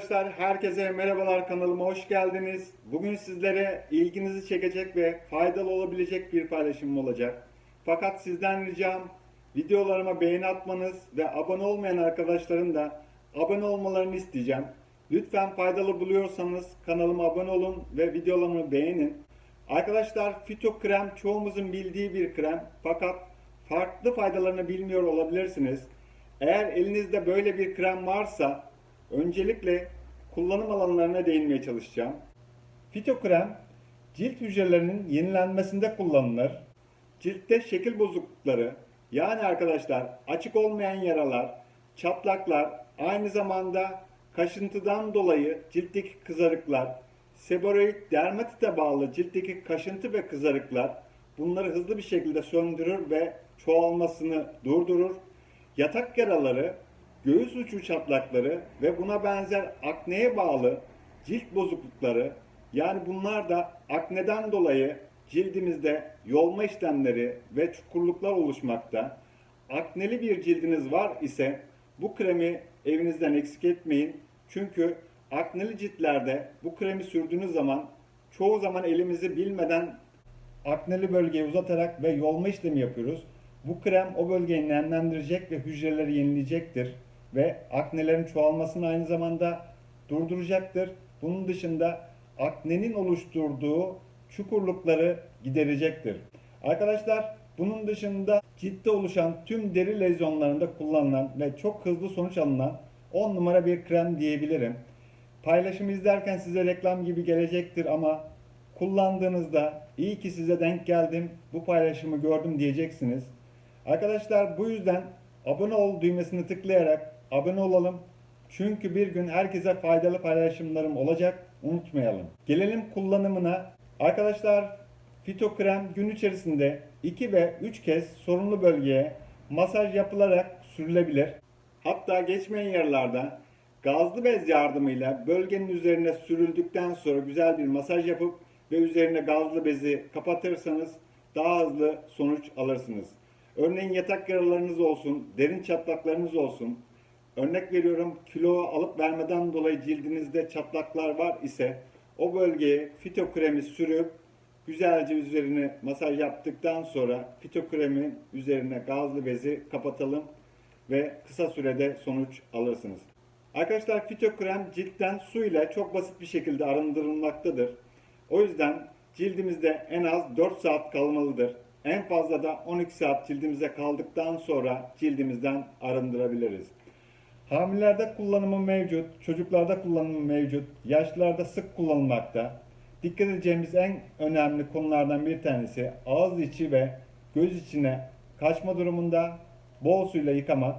Arkadaşlar herkese merhabalar kanalıma hoş geldiniz. Bugün sizlere ilginizi çekecek ve faydalı olabilecek bir paylaşımım olacak. Fakat sizden ricam videolarıma beğeni atmanız ve abone olmayan arkadaşların da abone olmalarını isteyeceğim. Lütfen faydalı buluyorsanız kanalıma abone olun ve videolarımı beğenin. Arkadaşlar fito krem çoğumuzun bildiği bir krem fakat farklı faydalarını bilmiyor olabilirsiniz. Eğer elinizde böyle bir krem varsa öncelikle kullanım alanlarına değinmeye çalışacağım. Fito krem cilt hücrelerinin yenilenmesinde kullanılır. Ciltte şekil bozuklukları yani arkadaşlar açık olmayan yaralar, çatlaklar, aynı zamanda kaşıntıdan dolayı ciltteki kızarıklar, seboroid dermatite bağlı ciltteki kaşıntı ve kızarıklar bunları hızlı bir şekilde söndürür ve çoğalmasını durdurur. Yatak yaraları, göğüs uçu çatlakları ve buna benzer akneye bağlı cilt bozuklukları yani bunlar da akneden dolayı cildimizde yolma işlemleri ve çukurluklar oluşmakta. Akneli bir cildiniz var ise bu kremi evinizden eksik etmeyin. Çünkü akneli ciltlerde bu kremi sürdüğünüz zaman çoğu zaman elimizi bilmeden akneli bölgeyi uzatarak ve yolma işlemi yapıyoruz. Bu krem o bölgeyi nemlendirecek ve hücreleri yenileyecektir ve aknelerin çoğalmasını aynı zamanda durduracaktır. Bunun dışında aknenin oluşturduğu çukurlukları giderecektir. Arkadaşlar bunun dışında ciltte oluşan tüm deri lezyonlarında kullanılan ve çok hızlı sonuç alınan 10 numara bir krem diyebilirim. Paylaşımı izlerken size reklam gibi gelecektir ama kullandığınızda iyi ki size denk geldim, bu paylaşımı gördüm diyeceksiniz. Arkadaşlar bu yüzden abone ol düğmesini tıklayarak abone olalım. Çünkü bir gün herkese faydalı paylaşımlarım olacak. Unutmayalım. Gelelim kullanımına. Arkadaşlar Fito krem gün içerisinde 2 ve 3 kez sorunlu bölgeye masaj yapılarak sürülebilir. Hatta geçmeyen yerlerde gazlı bez yardımıyla bölgenin üzerine sürüldükten sonra güzel bir masaj yapıp ve üzerine gazlı bezi kapatırsanız daha hızlı sonuç alırsınız. Örneğin yatak yaralarınız olsun, derin çatlaklarınız olsun. Örnek veriyorum kilo alıp vermeden dolayı cildinizde çatlaklar var ise o bölgeye fito kremi sürüp güzelce üzerine masaj yaptıktan sonra fito kremin üzerine gazlı bezi kapatalım ve kısa sürede sonuç alırsınız. Arkadaşlar fito krem ciltten su ile çok basit bir şekilde arındırılmaktadır. O yüzden cildimizde en az 4 saat kalmalıdır. En fazla da 12 saat cildimize kaldıktan sonra cildimizden arındırabiliriz. Hamilelerde kullanımı mevcut, çocuklarda kullanımı mevcut, yaşlılarda sık kullanılmakta. Dikkat edeceğimiz en önemli konulardan bir tanesi ağız içi ve göz içine kaçma durumunda bol suyla yıkamak.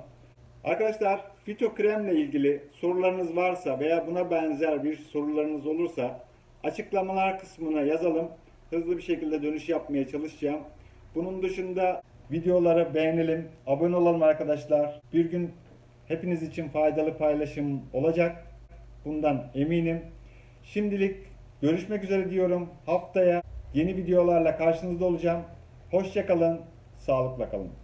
Arkadaşlar fito kremle ilgili sorularınız varsa veya buna benzer bir sorularınız olursa açıklamalar kısmına yazalım. Hızlı bir şekilde dönüş yapmaya çalışacağım. Bunun dışında videoları beğenelim, abone olalım arkadaşlar. Bir gün hepiniz için faydalı paylaşım olacak. Bundan eminim. Şimdilik görüşmek üzere diyorum. Haftaya yeni videolarla karşınızda olacağım. Hoşçakalın, sağlıkla kalın.